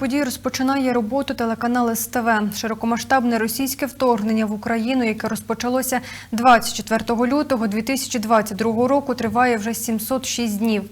подій розпочинає роботу телеканал СТВ. Широкомасштабне російське вторгнення в Україну, яке розпочалося 24 лютого 2022 року, триває вже 706 днів.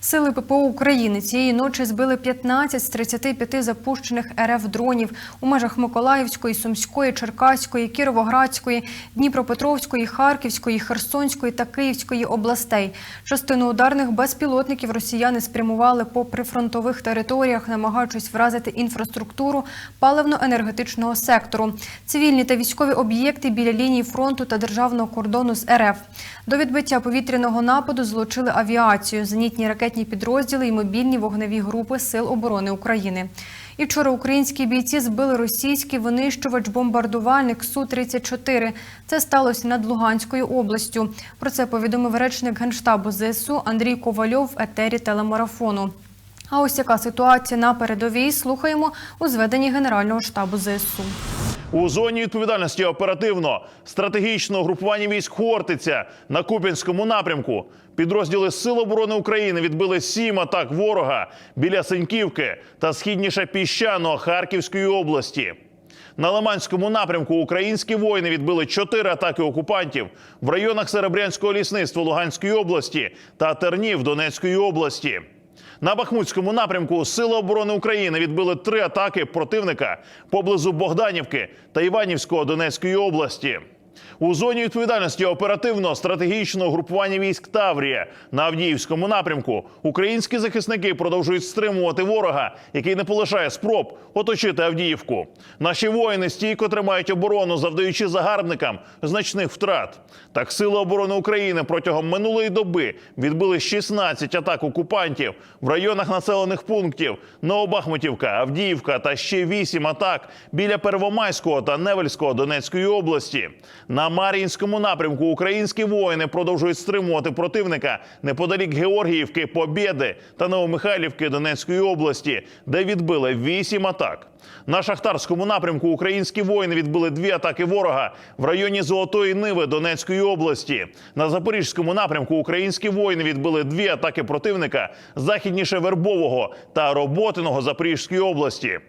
Сили ППО України цієї ночі збили 15 з 35 запущених РФ дронів у межах Миколаївської, Сумської, Черкаської, Кіровоградської, Дніпропетровської, Харківської, Херсонської та Київської областей. Частину ударних безпілотників росіяни спрямували по прифронтових територіях, намагаючись вразити інфраструктуру паливно-енергетичного сектору, цивільні та військові об'єкти біля лінії фронту та державного кордону з РФ. До відбиття повітряного нападу злучили авіацію, зенітні ракетні підрозділи і мобільні вогневі групи Сил оборони України. І вчора українські бійці збили російський винищувач-бомбардувальник Су-34. Це сталося над Луганською областю. Про це повідомив речник Генштабу ЗСУ Андрій Ковальов в етері телемарафону. А ось яка ситуація на передовій слухаємо у зведенні Генерального штабу ЗСУ. У зоні відповідальності оперативно стратегічного групування військ Хортиця на Куп'янському напрямку. Підрозділи Сил оборони України відбили сім атак ворога біля Сеньківки та східніше піщаного Харківської області. На Лиманському напрямку українські воїни відбили чотири атаки окупантів в районах Серебрянського лісництва Луганської області та Тернів Донецької області. На Бахмутському напрямку Сили оборони України відбили три атаки противника поблизу Богданівки та Іванівського Донецької області. У зоні відповідальності оперативно стратегічного групування військ Таврія на Авдіївському напрямку українські захисники продовжують стримувати ворога, який не полишає спроб оточити Авдіївку. Наші воїни стійко тримають оборону, завдаючи загарбникам значних втрат. Так, сили оборони України протягом минулої доби відбили 16 атак окупантів в районах населених пунктів Новобахмутівка, Авдіївка та ще 8 атак біля Первомайського та Невельського Донецької області. На Мар'їнському напрямку українські воїни продовжують стримувати противника неподалік Георгіївки, Побєди та Новомихайлівки Донецької області, де відбили 8 атак. На шахтарському напрямку українські воїни відбили дві атаки ворога в районі Золотої Ниви Донецької області. На запорізькому напрямку українські воїни відбили дві атаки противника західніше Вербового та Роботиного Запорізької області.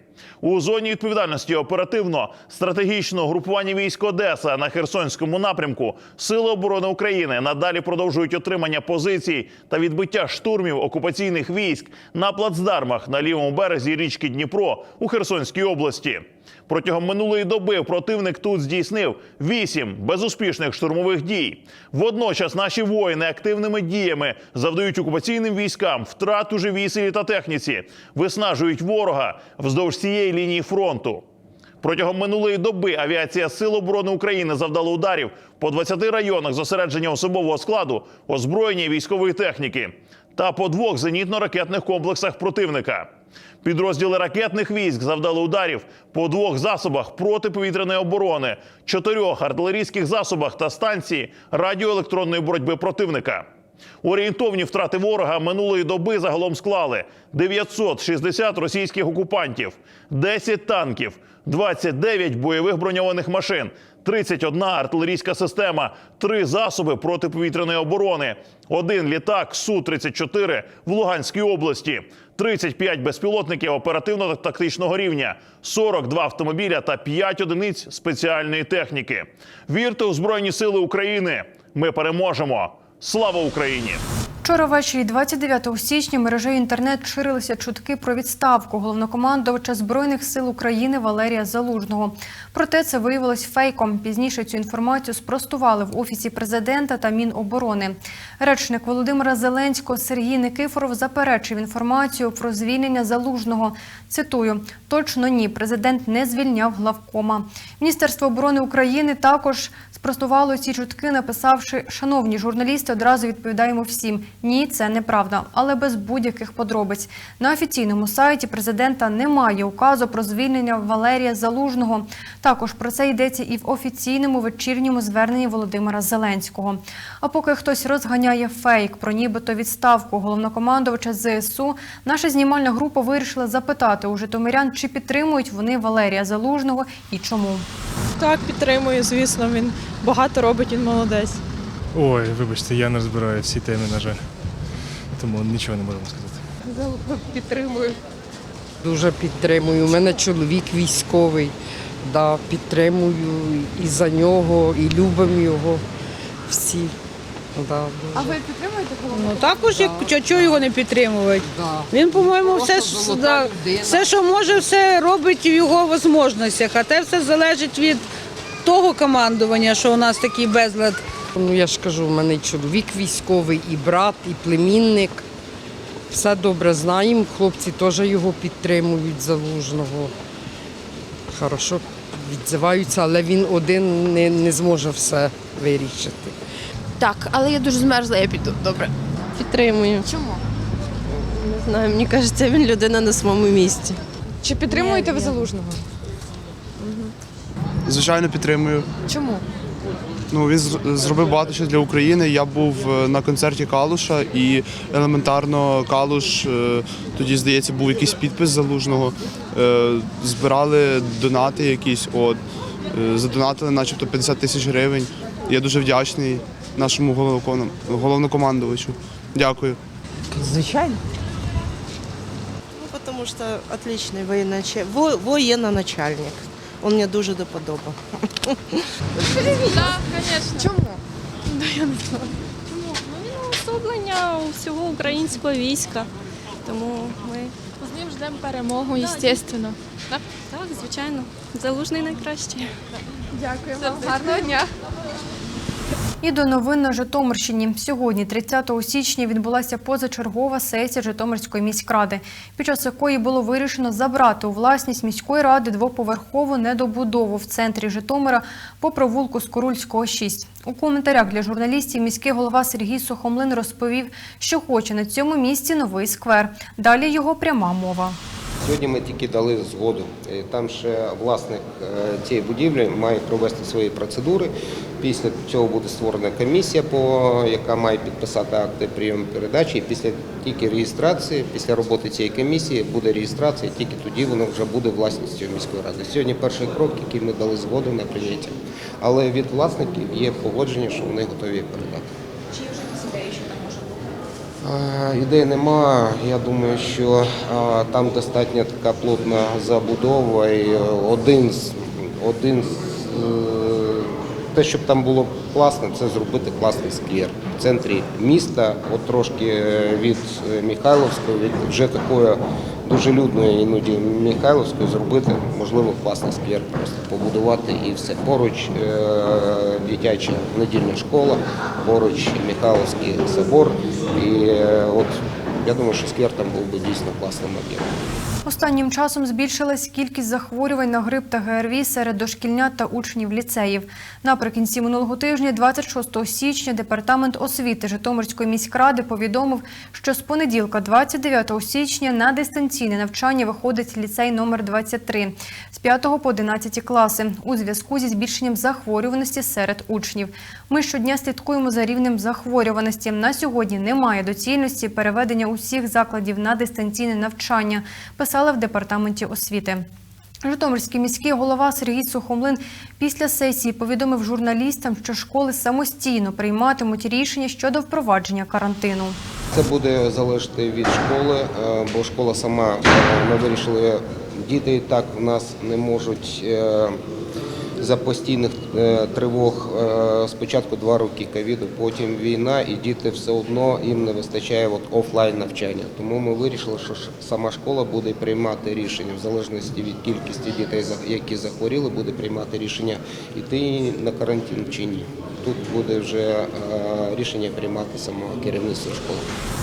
У зоні відповідальності оперативно стратегічного групування військ Одеса на Херсонському напрямку Сили оборони України надалі продовжують отримання позицій та відбиття штурмів окупаційних військ на плацдармах на лівому березі річки Дніпро у Херсонській області. Протягом минулої доби противник тут здійснив вісім безуспішних штурмових дій. Водночас наші воїни активними діями завдають окупаційним військам втрат у живій силі та техніці, виснажують ворога вздовж цієї лінії фронту. Протягом минулої доби авіація Сил оборони України завдала ударів по 20 районах зосередження особового складу, озброєння військової техніки та по двох зенітно-ракетних комплексах противника. Підрозділи ракетних військ завдали ударів по двох засобах протиповітряної оборони, чотирьох артилерійських засобах та станції радіоелектронної боротьби противника. Орієнтовні втрати ворога минулої доби загалом склали 960 російських окупантів, 10 танків, 29 бойових броньованих машин, 31 артилерійська система, 3 засоби протиповітряної оборони, один літак Су-34 в Луганській області, 35 безпілотників оперативно-тактичного рівня, 42 автомобіля та 5 одиниць спеціальної техніки. Вірте у Збройні Сили України! Ми переможемо! Слава Україні! Вчора ввечері 29 січня мережею інтернет ширилися чутки про відставку головнокомандувача збройних сил України Валерія Залужного. Проте це виявилось фейком. Пізніше цю інформацію спростували в офісі президента та Міноборони. Речник Володимира Зеленського Сергій Никифоров заперечив інформацію про звільнення залужного. Цитую: точно ні, президент не звільняв главкома. Міністерство оборони України також спростувало ці чутки, написавши: Шановні журналісти, одразу відповідаємо всім. Ні, це неправда, але без будь-яких подробиць. На офіційному сайті президента немає указу про звільнення Валерія Залужного. Також про це йдеться і в офіційному вечірньому зверненні Володимира Зеленського. А поки хтось розганяє фейк про нібито відставку головнокомандувача ЗСУ, наша знімальна група вирішила запитати у житомирян, чи підтримують вони Валерія Залужного і чому. Так, підтримую, звісно, він багато робить, він молодець. Ой, вибачте, я не розбираю всі теми, на жаль. Тому нічого не можемо сказати. Підтримую. Дуже підтримую. У мене чоловік військовий. Да, підтримую і за нього, і любимо його всі. Да, А ви підтримуєте голову? Ну також як чо- чого його не підтримувати. Да. Він, по-моєму, Просто все, золота да, людина. все, що може, все робить в його можливостях. А те все залежить від того командування, що у нас такий безлад. Ну я ж кажу, у мене і чоловік військовий, і брат, і племінник. Все добре знаємо. Хлопці теж його підтримують залужного. Хорошо відзиваються, але він один не, не зможе все вирішити. Так, але я дуже змерзла, я піду. Добре. Підтримую. Чому? Не знаю, мені кажеться, він людина на своєму місці. Чи підтримуєте ви залужного? Звичайно, підтримую. Чому? Ну він зр- зробив багато що для України. Я був е, на концерті Калуша і елементарно Калуш е, тоді, здається, був якийсь підпис залужного. Е, Збирали донати якісь. От задонатили, начебто 50 тисяч гривень. Я дуже вдячний нашому головнокомандувачу. Дякую. Звичайно. Ну, потому что отличный военачальник, во, воєнноначальник. Он мені дуже до подоба. да, звісно. Чому? Чому? Ну, він уособлення всього українського війська. Тому ми З ним ждемо перемогу, звісно. так, звичайно, залужний найкращий. Дякую вам. Гарного дня. І до новин на Житомирщині. Сьогодні, 30 січня, відбулася позачергова сесія Житомирської міськради, під час якої було вирішено забрати у власність міської ради двоповерхову недобудову в центрі Житомира по провулку Скорульського 6. У коментарях для журналістів міський голова Сергій Сухомлин розповів, що хоче на цьому місці новий сквер. Далі його пряма мова. Сьогодні ми тільки дали згоду. Е, Там ще власник е, цієї будівлі має провести свої процедури. Після цього буде створена комісія, яка має підписати акти прийому передачі. І після тільки реєстрації, після роботи цієї комісії буде реєстрація, тільки тоді воно вже буде власністю міської ради. Сьогодні перший крок, який ми дали згоду на прийняття. Але від власників є погодження, що вони готові передати. Е, Ідей нема. Я думаю, що е, там достатньо така плотна забудова і один з один з е, те, щоб там було класно, це зробити класний сквер в центрі міста, от трошки від Михайловського, від вже такої дуже людною іноді Михайловською зробити, можливо, класний сквер, просто побудувати і все. Поруч е, дитяча недільна школа, поруч Михайловський собор. І е, от я думаю, що сквер там був би дійсно класним об'єктом. Останнім часом збільшилась кількість захворювань на грип та ГРВІ серед дошкільнят та учнів ліцеїв. Наприкінці минулого тижня, 26 січня, департамент освіти Житомирської міськради повідомив, що з понеділка, 29 січня, на дистанційне навчання виходить ліцей номер 23 з 5 по 11 класи у зв'язку зі збільшенням захворюваності серед учнів. Ми щодня слідкуємо за рівнем захворюваності. На сьогодні немає доцільності переведення усіх закладів на дистанційне навчання, писали в департаменті освіти. Житомирський міський голова Сергій Сухомлин після сесії повідомив журналістам, що школи самостійно прийматимуть рішення щодо впровадження карантину. Це буде залежати від школи, е, бо школа сама е, ми вирішили, діти і так в нас не можуть е, за постійних е, тривог е, спочатку два роки ковіду, потім війна, і діти все одно їм не вистачає от офлайн навчання. Тому ми вирішили, що сама школа буде приймати рішення в залежності від кількості дітей, які захворіли, буде приймати рішення йти на карантин чи ні. Тут буде вже е, рішення приймати самого керівництва школи.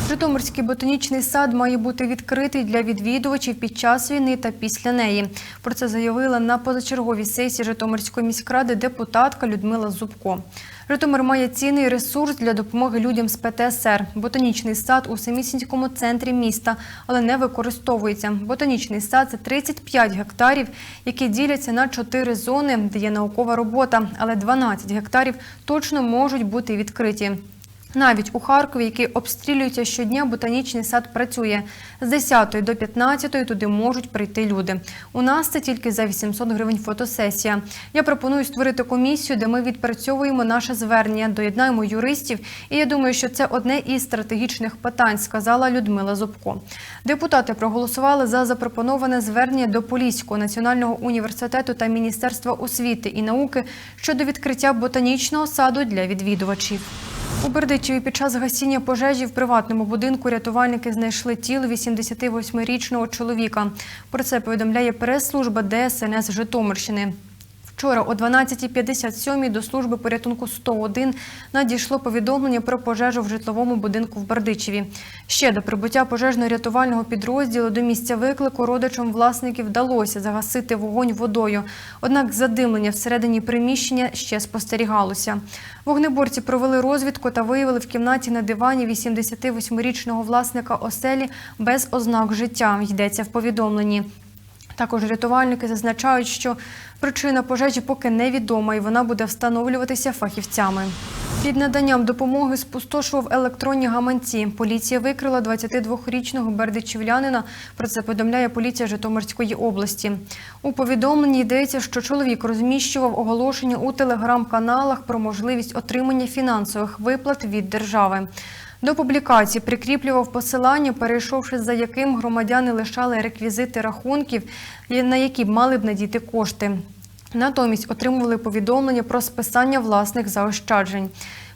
Житомирський ботанічний сад має бути відкритий для відвідувачів під час війни та після неї. Про це заявила на позачерговій сесії Житомирської міськради депутатка Людмила Зубко. Житомир має цінний ресурс для допомоги людям з ПТСР. Ботанічний сад у самісінькому центрі міста, але не використовується. Ботанічний сад це 35 гектарів, які діляться на 4 зони, де є наукова робота, але 12 гектарів точно можуть бути відкриті. Навіть у Харкові, який обстрілюється щодня, ботанічний сад працює. З 10 до 15 туди можуть прийти люди. У нас це тільки за 800 гривень фотосесія. Я пропоную створити комісію, де ми відпрацьовуємо наше звернення, доєднаємо юристів. І я думаю, що це одне із стратегічних питань, сказала Людмила Зубко. Депутати проголосували за запропоноване звернення до Поліського національного університету та Міністерства освіти і науки щодо відкриття ботанічного саду для відвідувачів. У Бердичеві під час гасіння пожежі в приватному будинку рятувальники знайшли тіло 88-річного чоловіка. Про це повідомляє прес-служба ДСНС Житомирщини. Вчора о 12.57 до служби порятунку 101 надійшло повідомлення про пожежу в житловому будинку в Бердичеві. Ще до прибуття пожежно-рятувального підрозділу до місця виклику родичам власників вдалося загасити вогонь водою. Однак задимлення всередині приміщення ще спостерігалося. Вогнеборці провели розвідку та виявили в кімнаті на дивані 88-річного власника оселі без ознак життя. Йдеться в повідомленні. Також рятувальники зазначають, що причина пожежі поки невідома і вона буде встановлюватися фахівцями. Під наданням допомоги спустошував електронні гаманці. Поліція викрила 22-річного бердичівлянина. Про це повідомляє поліція Житомирської області. У повідомленні йдеться, що чоловік розміщував оголошення у телеграм-каналах про можливість отримання фінансових виплат від держави. До публікації прикріплював посилання, перейшовши за яким громадяни лишали реквізити рахунків, на які мали б надійти кошти. Натомість отримували повідомлення про списання власних заощаджень.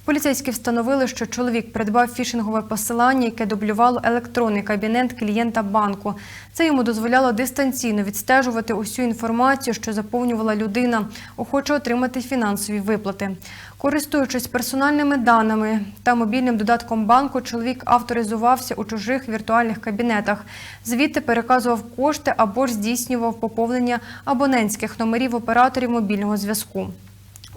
Поліцейські встановили, що чоловік придбав фішингове посилання, яке дублювало електронний кабінет клієнта банку. Це йому дозволяло дистанційно відстежувати усю інформацію, що заповнювала людина, охоче отримати фінансові виплати. Користуючись персональними даними та мобільним додатком банку, чоловік авторизувався у чужих віртуальних кабінетах. Звідти переказував кошти або ж здійснював поповнення абонентських номерів операторів мобільного зв'язку.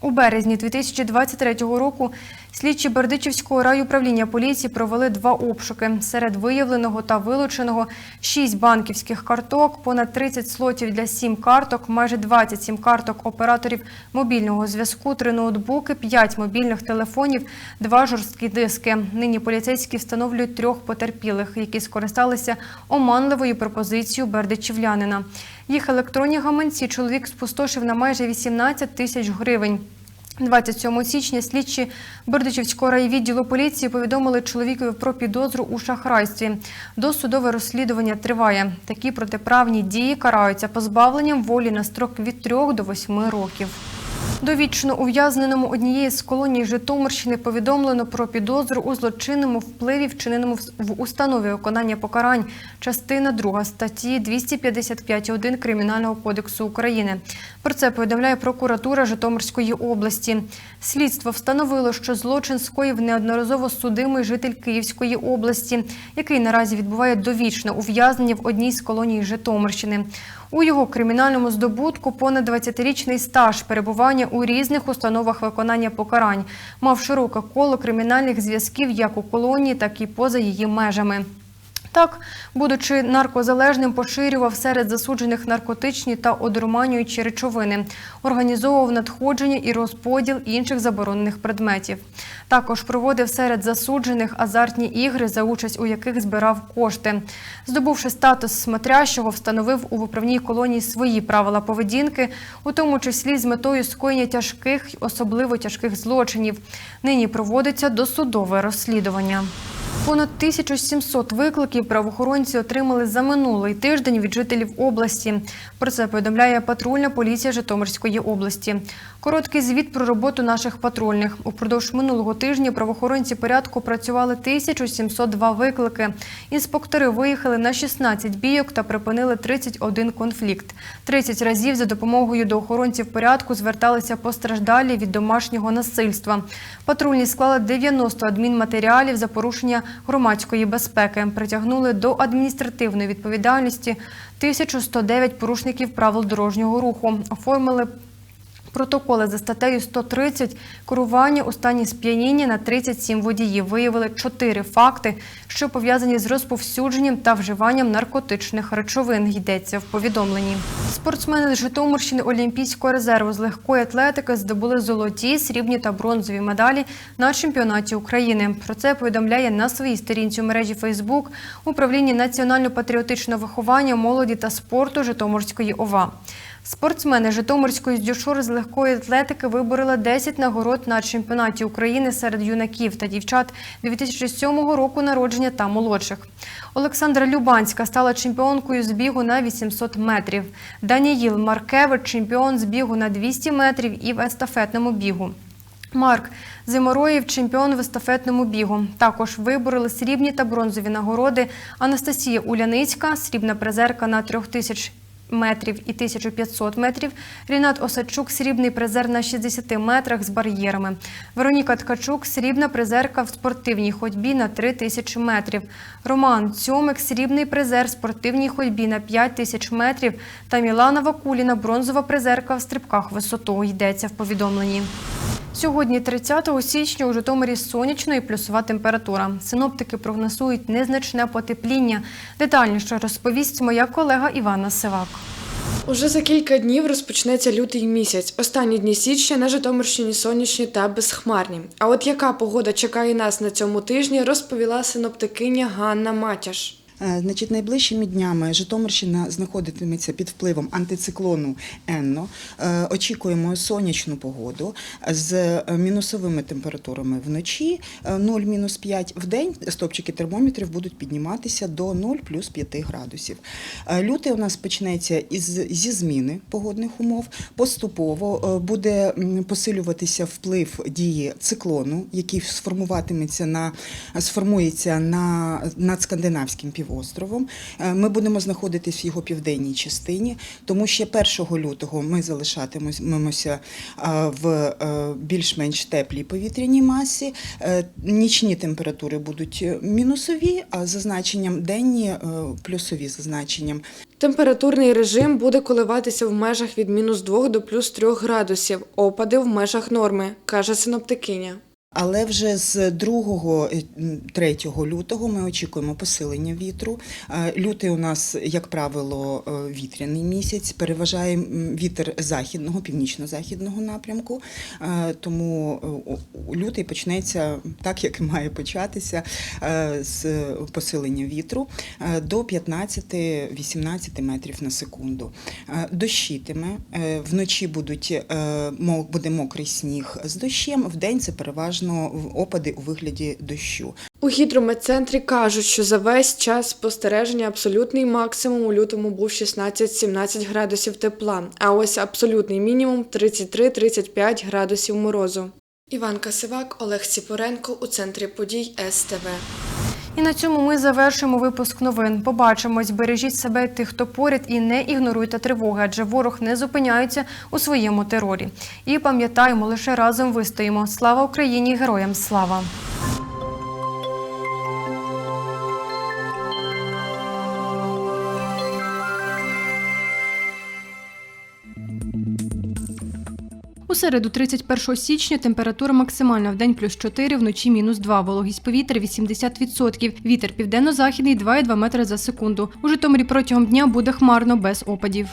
У березні 2023 року слідчі Бердичівського райуправління поліції провели два обшуки. Серед виявленого та вилученого 6 банківських карток, понад 30 слотів для сім карток, майже 27 карток операторів мобільного зв'язку, три ноутбуки, 5 мобільних телефонів, два жорсткі диски. Нині поліцейські встановлюють трьох потерпілих, які скористалися оманливою пропозицією бердичівлянина. Їх електронні гаманці чоловік спустошив на майже 18 тисяч гривень. 27 січня слідчі Бердичівського райвідділу поліції повідомили чоловікові про підозру у шахрайстві. Досудове розслідування триває. Такі протиправні дії караються позбавленням волі на строк від 3 до 8 років. Довічно ув'язненому однієї з колоній Житомирщини повідомлено про підозру у злочинному впливі, вчиненому в установі виконання покарань. Частина 2 статті 255.1 Кримінального кодексу України. Про це повідомляє прокуратура Житомирської області. Слідство встановило, що злочин скоїв неодноразово судимий житель Київської області, який наразі відбуває довічне ув'язнення в одній з колоній Житомирщини. У його кримінальному здобутку понад 20-річний стаж перебування у різних установах виконання покарань. Мав широке коло кримінальних зв'язків як у колонії, так і поза її межами. Так, будучи наркозалежним, поширював серед засуджених наркотичні та одурманюючі речовини, організовував надходження і розподіл інших заборонених предметів. Також проводив серед засуджених азартні ігри, за участь у яких збирав кошти. Здобувши статус смотрящого, встановив у виправній колонії свої правила поведінки, у тому числі з метою скоєння тяжких, особливо тяжких злочинів. Нині проводиться досудове розслідування. Понад 1700 викликів правоохоронці отримали за минулий тиждень від жителів області. Про це повідомляє патрульна поліція Житомирської області. Короткий звіт про роботу наших патрульних. Упродовж минулого тижня правоохоронці порядку працювали 1702 виклики. Інспектори виїхали на 16 бійок та припинили 31 конфлікт. 30 разів за допомогою до охоронців порядку зверталися постраждалі від домашнього насильства. Патрульні склали 90 адмінматеріалів за порушення громадської безпеки. Притягнули до адміністративної відповідальності 1109 порушників правил дорожнього руху. Оформили Протоколи за статтею 130 керування у стані сп'яніння на 37 водіїв виявили 4 факти, що пов'язані з розповсюдженням та вживанням наркотичних речовин. Йдеться в повідомленні. Спортсмени з Житомирщини Олімпійського резерву з легкої атлетики здобули золоті, срібні та бронзові медалі на чемпіонаті України. Про це повідомляє на своїй сторінці у мережі Фейсбук управління національно-патріотичного виховання, молоді та спорту Житомирської ОВА. Спортсмени Житомирської дюшур з легкої атлетики вибороли 10 нагород на чемпіонаті України серед юнаків та дівчат 2007 року народження та молодших. Олександра Любанська стала чемпіонкою з бігу на 800 метрів. Даніїл Маркевич – чемпіон з бігу на 200 метрів і в естафетному бігу. Марк Зимороєв – чемпіон в естафетному бігу. Також вибороли срібні та бронзові нагороди Анастасія Уляницька, срібна призерка на 3000 метрів і 1500 метрів. Рінат Осадчук – срібний призер на 60 метрах з бар'єрами. Вероніка Ткачук – срібна призерка в спортивній ходьбі на 3000 метрів. Роман Цьомик – срібний призер в спортивній ходьбі на 5000 метрів. Та Мілана Вакуліна – бронзова призерка в стрибках висоту. Йдеться в повідомленні. Сьогодні, 30 січня, у Житомирі сонячно і плюсова температура. Синоптики прогнозують незначне потепління. Детальніше розповість моя колега Івана Сивак. Уже за кілька днів розпочнеться лютий місяць. Останні дні січня на Житомирщині сонячні та безхмарні. А от яка погода чекає нас на цьому тижні, розповіла синоптикиня Ганна Матяш. Е, Значить, найближчими днями Житомирщина знаходитиметься під впливом антициклонуЕнно. Е, Очікуємо сонячну погоду з е, мінусовими температурами вночі 0-5. В день стопчики термометрів будуть підніматися до 0 плюс 5 градусів. Лютий у нас почнеться із, зі зміни погодних умов. Поступово буде посилюватися вплив дії циклону, який сформуватиметься на сформується на над скандинавським півостровом. Е, Ми будемо знаходитись в його південній частині, тому ще 1 лютого ми залишатимемося е, в е, більш-менш теплій повітряній масі. Нічні температури будуть мінусові, а за денні плюсові за. Температурний режим буде коливатися в межах від мінус 2 до плюс 3 градусів. Опади в межах норми, каже синоптикиня. Але вже з 2-3 лютого ми очікуємо посилення вітру. Е, Лютий у нас, як правило, е, вітряний місяць, переважає вітер західного, північно-західного напрямку. Е, Тому е, лютий почнеться так, як і має початися, е, з посилення вітру е, до 15-18 метрів на секунду. Е, Дощитиме, е, вночі будуть, е, буде мокрий сніг з дощем, вдень це переважно в- опади у вигляді дощу. У гідрометцентрі кажуть, що за весь час спостереження абсолютний максимум у лютому був 16-17 градусів тепла, а ось абсолютний мінімум 33-35 градусів морозу. Іванка Сивак, Олег Ціпоренко у центрі подій СТВ. І на цьому ми завершимо випуск новин. Побачимось, бережіть себе тих, хто поряд, і не ігноруйте тривоги, адже ворог не зупиняється у своєму терорі. І пам'ятаємо, лише разом вистоїмо. Слава Україні! Героям слава! Середу, 31 січня, температура максимальна в день плюс 4, вночі мінус 2, вологість повітря 80%, вітер південно-західний 2,2 метри за секунду. У Житомирі протягом дня буде хмарно без опадів.